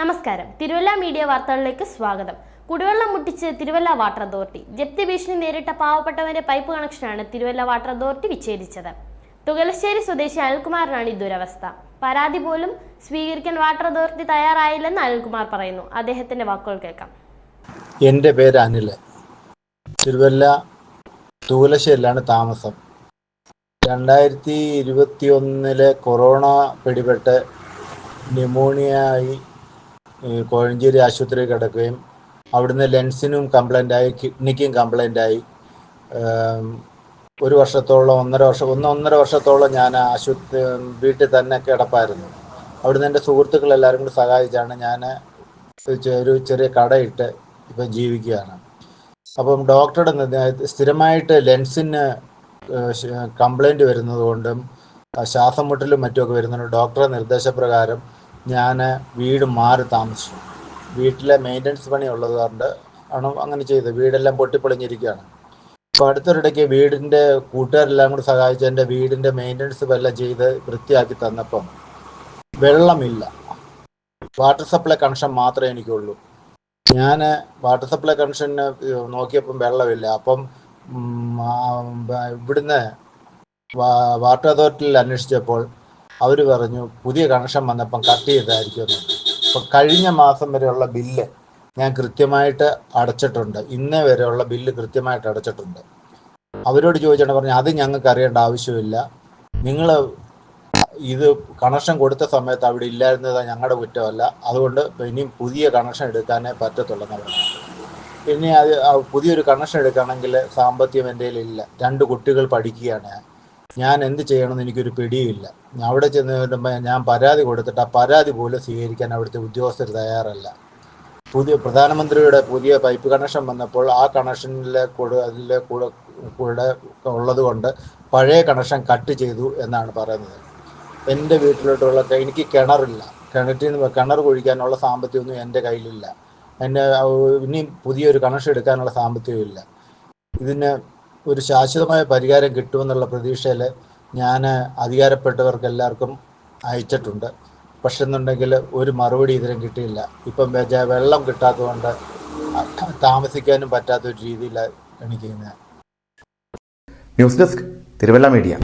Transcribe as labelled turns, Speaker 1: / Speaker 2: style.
Speaker 1: നമസ്കാരം. തിരുവല്ല മീഡിയ വാർത്തകളിലേക്ക് സ്വാഗതം. കുടിവെള്ളം മുട്ടിച്ച് തിരുവല്ല വാട്ടർ അതോറിറ്റി. ജപ്തി ഭീഷണി നേരിട്ട പാവപ്പെട്ടവന്റെ പൈപ്പ് കണക്ഷനാണ് തിരുവല്ല വാട്ടർ അതോറിറ്റി വിച്ഛേദിച്ചത്. തുകലശ്ശേരി സ്വദേശി അനിൽകുമാറിനാണ് ഈ ദുരവസ്ഥ പരാതി പോലും സ്വീകരിക്കാൻ വാട്ടർ അതോറിറ്റി തയ്യാറായില്ലെന്ന് അനിൽകുമാർ പറയുന്നു. അദ്ദേഹത്തിന്റെ വാക്കുകൾ കേൾക്കാം.
Speaker 2: എന്റെ പേര് അനിൽ. തിരുവല്ല തുകലശ്ശേരിയിലാണ് താമസം. രണ്ടായിരത്തി ഇരുപത്തി ഒന്നിലെ കൊറോണ പിടിപെട്ട് ന്യൂമോണിയായി ഈ കോഴഞ്ചേരി ആശുപത്രിയിൽ കിടക്കുകയും അവിടുന്ന് ലെൻസിനും കംപ്ലൈന്റ് ആയി കിഡ്നിക്കും കംപ്ലൈന്റ് ആയി. ഒരു വർഷത്തോളം ഒന്നര വർഷം ഒന്ന് ഒന്നര വർഷത്തോളം ഞാൻ ആശുപത്രി വീട്ടിൽ തന്നെ കിടപ്പായിരുന്നു. അവിടുന്ന് എന്റെ സുഹൃത്തുക്കളെല്ലാവരും കൂടി സഹായിച്ചാണ് ഞാൻ ഒരു ചെറിയ കടയിട്ട് ഇപ്പം ജീവിക്കുകയാണ്. അപ്പം ഡോക്ടറുടെ സ്ഥിരമായിട്ട് ലെൻസിന് കംപ്ലൈന്റ് വരുന്നത് കൊണ്ടും ശ്വാസം മുട്ടലും മറ്റുമൊക്കെ വരുന്നുണ്ട് ഡോക്ടറുടെ നിർദ്ദേശപ്രകാരം ഞാൻ വീട് മാറി താമസിച്ചു. വീട്ടിലെ മെയിന്റനൻസ് പണി ഉള്ളത് കൊണ്ട് ആണ് അങ്ങനെ ചെയ്തത്. വീടെല്ലാം പൊട്ടിപ്പൊളിഞ്ഞിരിക്കുകയാണ്. അപ്പോൾ അടുത്തൊരിടയ്ക്ക് വീടിന്റെ കൂട്ടുകാരെല്ലാം കൂടി സഹായിച്ച് എന്റെ വീടിന്റെ മെയിന്റനൻസ് എല്ലാം ചെയ്ത് വൃത്തിയാക്കി തന്നപ്പം വെള്ളമില്ല. വാട്ടർ സപ്ലൈ കണക്ഷൻ മാത്രമേ എനിക്കുള്ളൂ. ഞാൻ വാട്ടർ സപ്ലൈ കണക്ഷന് നോക്കിയപ്പം വെള്ളമില്ല. അപ്പം ഇവിടുന്ന് വാട്ടർ അതോറിറ്റിയിൽ അന്വേഷിച്ചപ്പോൾ അവർ പറഞ്ഞു പുതിയ കണക്ഷൻ വന്നപ്പം കട്ട് ചെയ്തായിരിക്കും അപ്പം കഴിഞ്ഞ മാസം വരെയുള്ള ബില്ല് ഞാൻ കൃത്യമായിട്ട് അടച്ചിട്ടുണ്ട്. ഇന്നേ വരെയുള്ള ബില്ല് കൃത്യമായിട്ട് അടച്ചിട്ടുണ്ട്. അവരോട് ചോദിച്ചാണ് പറഞ്ഞു അത് ഞങ്ങൾക്ക് അറിയേണ്ട ആവശ്യമില്ല. നിങ്ങൾ ഇത് കണക്ഷൻ കൊടുത്ത സമയത്ത് അവിടെ ഇല്ലായിരുന്നത് ഞങ്ങളുടെ കുറ്റമല്ല. അതുകൊണ്ട് ഇനിയും പുതിയ കണക്ഷൻ എടുക്കാനേ പറ്റത്തുള്ളൂ പറഞ്ഞു. ഇനി അത് പുതിയൊരു കണക്ഷൻ എടുക്കുകയാണെങ്കിൽ സാമ്പത്തികം എന്റെ ഇല്ല രണ്ട് കുട്ടികൾ പഠിക്കുകയാണ്. ഞാൻ എന്ത് ചെയ്യണമെന്ന് എനിക്കൊരു പിടിയുമില്ല. അവിടെ ചെന്ന് ഞാൻ പരാതി കൊടുത്തിട്ട് ആ പരാതി പോലും സ്വീകരിക്കാൻ അവിടുത്തെ ഉദ്യോഗസ്ഥർ തയ്യാറല്ല. പുതിയ പ്രധാനമന്ത്രിയുടെ പുതിയ പൈപ്പ് കണക്ഷൻ വന്നപ്പോൾ ആ കണക്ഷനിലെ കൂടെ അതിലെ കൂടെ കൂടെ ഉള്ളത് കൊണ്ട് പഴയ കണക്ഷൻ കട്ട് ചെയ്തു എന്നാണ് പറയുന്നത്. എന്റെ വീട്ടിലോട്ടുള്ള എനിക്ക് കിണറില്ല. കിണറ്റിൽ നിന്ന് കിണർ കുഴിക്കാനുള്ള സാമ്പത്തികമൊന്നും എന്റെ കയ്യിലില്ല. എന്റെ ഇനി പുതിയൊരു കണക്ഷൻ എടുക്കാനുള്ള സാമ്പത്തികമില്ല. ഇതിന് ഒരു ശാശ്വതമായ പരിഹാരം കിട്ടുമെന്നുള്ള പ്രതീക്ഷയിൽ ഞാൻ അധികാരപ്പെട്ടവർക്ക് എല്ലാവർക്കും അയച്ചിട്ടുണ്ട്. പക്ഷെ എന്നുണ്ടെങ്കിൽ ഒരു മറുപടി ഇതിനും കിട്ടിയില്ല. ഇപ്പം വെള്ളം കിട്ടാത്തതുകൊണ്ട് താമസിക്കാനും പറ്റാത്ത ഒരു രീതിയിലാണ് എനിക്ക്
Speaker 3: ന്യൂസ് ഡെസ്ക് തിരുവല്ല മീഡിയ.